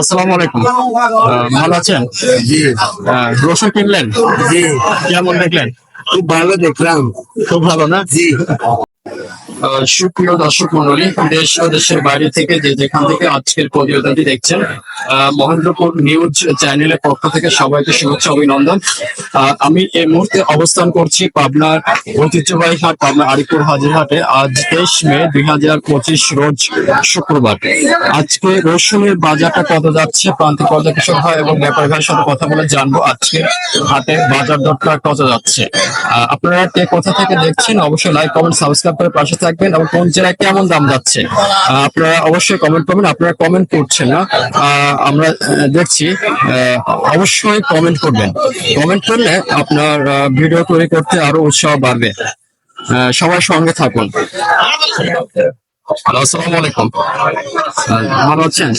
আসসালামু আলাইকুম। ভালো আছেন? রসুন কিনলেন? জি। কেমন দেখলেন? খুব ভালো দেখলাম। খুব ভালো না? জি। সুপ্রিয় দর্শক মন্ডলী, দেশ ও দেশের বাইরে থেকে যে যেখান থেকে আজকের প্রতিবেদনটি দেখছেন মহেন্দ্রপুর নিউজ চ্যানেলের পক্ষ থেকে সবাইকে শুভেচ্ছা, অভিনন্দন। আমি এই মুহূর্তে অবস্থান করছি পাবনার ঐতিহ্যবাহী হাট পাবনা আরিপুর হাজিরহাটে আজ তেইশ মে দুই হাজার পঁচিশ রোজ শুক্রবার। আজকে রসুনের বাজারটা কত যাচ্ছে, প্রান্তিক পর্যায়ে কৃষক ভাই এবং ব্যাপারী ভাইয়ের সাথে কথা বলে জানব আজকে হাটে বাজার দরটা কত যাচ্ছে। আপনারা কে কোথা থেকে দেখছেন, অবশ্যই লাইক কমেন্ট সাবস্ক্রাইব করে পাশে থাকবেন এবং কোন জেলায় কেমন দাম যাচ্ছে আপনারা অবশ্যই কমেন্ট করবেন, আপনারা কমেন্ট করছেন না আমরা দেখছি অবশ্যই কমেন্ট করবেন। কমেন্ট করলে আপনার ভিডিও তৈরি করতে আরও উৎসাহ বাড়বে। সবার সঙ্গে থাকুন। হ্যালো আসসালামু আলাইকুম। ভালো আছেন?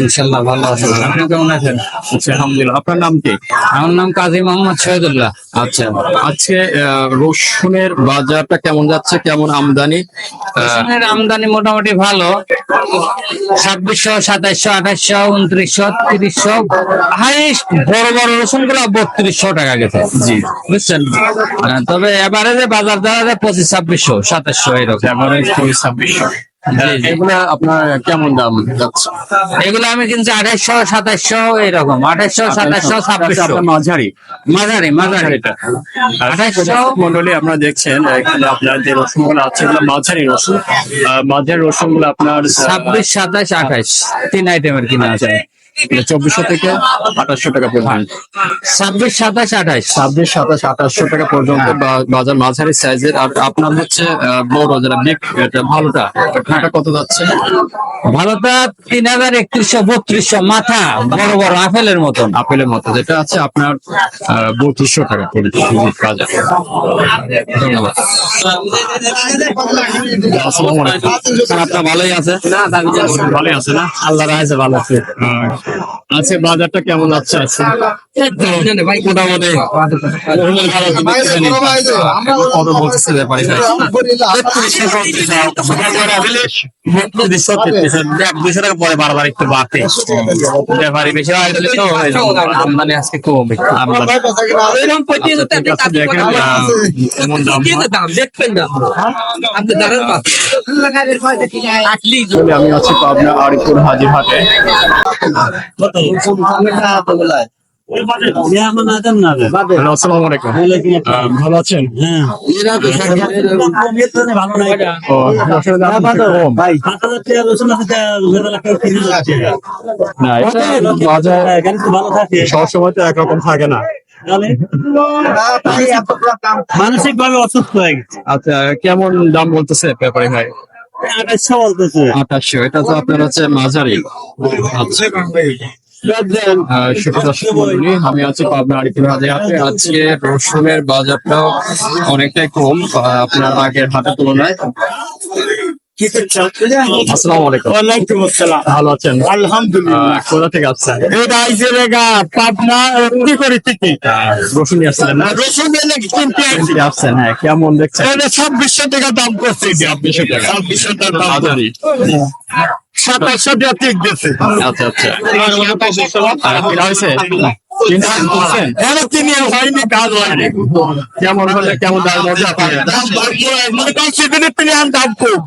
ইনশাল্লাহ ভালো আছেন আপনি কেমন আছেন? আচ্ছা আলহামদুলিল্লাহ। আপনার নাম কি? আমার নাম কাজী মোহাম্মদ শহীদুল্লাহ। আচ্ছা আজকে আহ, রসুনের বাজারটা কেমন যাচ্ছে? কেমন আমদানি? রসুনের আমদানি মোটামুটি ভালো। ছাব্বিশশো সাতাইশশো আঠাইশশো উনত্রিশশো তিরিশশো। হাইস্ট বড় বড় রসুনগুলো বত্রিশশো টাকা গেছে। জি। বুঝছেন? তবে এবারে যে বাজার দর পঁচিশ ছাব্বিশশো সাতাশশো এরকম। পঁচিশ ছাব্বিশশো। এগুলা আপনার কেমন দাম যাচ্ছে? এগুলো আমি কিনছি আঠাশশো সাতাইশশো এরকম। আঠাইশশো সাতাশশো ছাব্বিশশো। আপনার মাঝারি। মাঝারি মাঝারি। আঠাইশশো মন্ডলী আপনারা দেখছেন এখানে আপনার যে রসুনগুলো আছে এগুলো মাঝারি রসুন। মাঝারি রসুনগুলো আপনার ছাব্বিশ সাতাইশ আঠাইশ। তিন আইটেমের কিনা আছে। চব্বিশশো থেকে আঠাশশো টাকা পর্যন্ত। ছাব্বিশ সাতাশ আঠাইশ ছাব্বিশ সাতাশ আঠাশশো টাকা পর্যন্ত বাজার মাঝারি সাইজের। আর আপনার হচ্ছে আহ, বড় যেটা বিগ ভালোটা? এটা কত যাচ্ছে? ভালোটা তিন হাজার একত্রিশশো বত্রিশশো মাথা বড় বড় আপেলের মতন। আপেলের মতো যেটা আছে আপনার বত্রিশশো টাকা করে বাজার। ধন্যবাদ। আসসালামু আলাইকুম। স্যার, আপনার ভালোই আছে? ভালোই আছে না? আল্লাহ রাখছে ভালো আছে। আজকে বাজারটা কেমন যাচ্ছে আছে। মোটামুটি। কত বলতেছে ব্যাপারে দুশো টাকা পরে বারবার একটু বাড়তে। ব্যাপারী বেশি আমদানি আজকে আছে দাম। হয়। আমি আছি পাবনা আরিপুর হাজিরহাটে ভালো আছেন সবসময় তো একরকম থাকে না। মানসিক ভাবে অসুস্থ হয়ে গেছে। আচ্ছা কেমন দাম বলতেছে ব্যাপারে ভাই? আঠাশশো বলতেছে। আঠাশশো এটা তো আপনার হচ্ছে মাঝারি। আমি আছি পাবনা আরিফুল হাজে হাটে আজকে রসুনের বাজারটাও অনেকটাই কম আপনার আগের হাটের তুলনায়। আসসালামু আলাইকুম। ওয়ালাইকুম আসসালাম ভালো আছেন? আলহামদুলিল্লাহ। কোথা থেকে আসছেন? এটা আইসে রেগা পাবনা কি করে থেকে রসুন আসছিলেন না? রসুন এনে কিনতে আসছেন হ্যাঁ কেমন দেখছেন? এটা ছাব্বিশশো টাকা দাম করছে ছাব্বিশশো টাকা। ছাব্বিশশো টাকা দাম মাঝারি সাতাশশো টাকা ঠিক দিচ্ছে আচ্ছা আচ্ছা। হয়েছে? এর তিনি হয়নি কাজ হয়নি কেমন হলে কেমন মানে তিনি আন দাম কম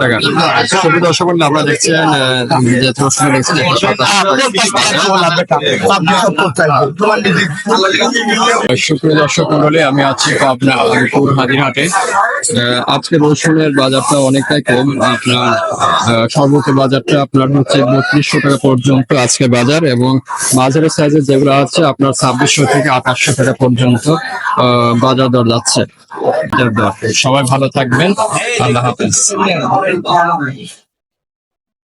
টাকা মণ্ডলী দেখছেন। সুপ্রিয় দর্শক মন্ডলী, আমি আছি পাবনা আলিপুর হাজিরহাটে আজকে রসুনের বাজারটা অনেকটাই কম আপনার সর্বোচ্চ বাজারটা আপনার হচ্ছে বত্রিশশো টাকা পর্যন্ত আজকে বাজার এবং মাঝারি সাইজের যেগুলো আছে, আপনার ছাব্বিশশো থেকে আঠাশশো টাকা পর্যন্ত বাজার দর যাচ্ছে। সবাই ভালো থাকবেন। আল্লাহ হাফেজ।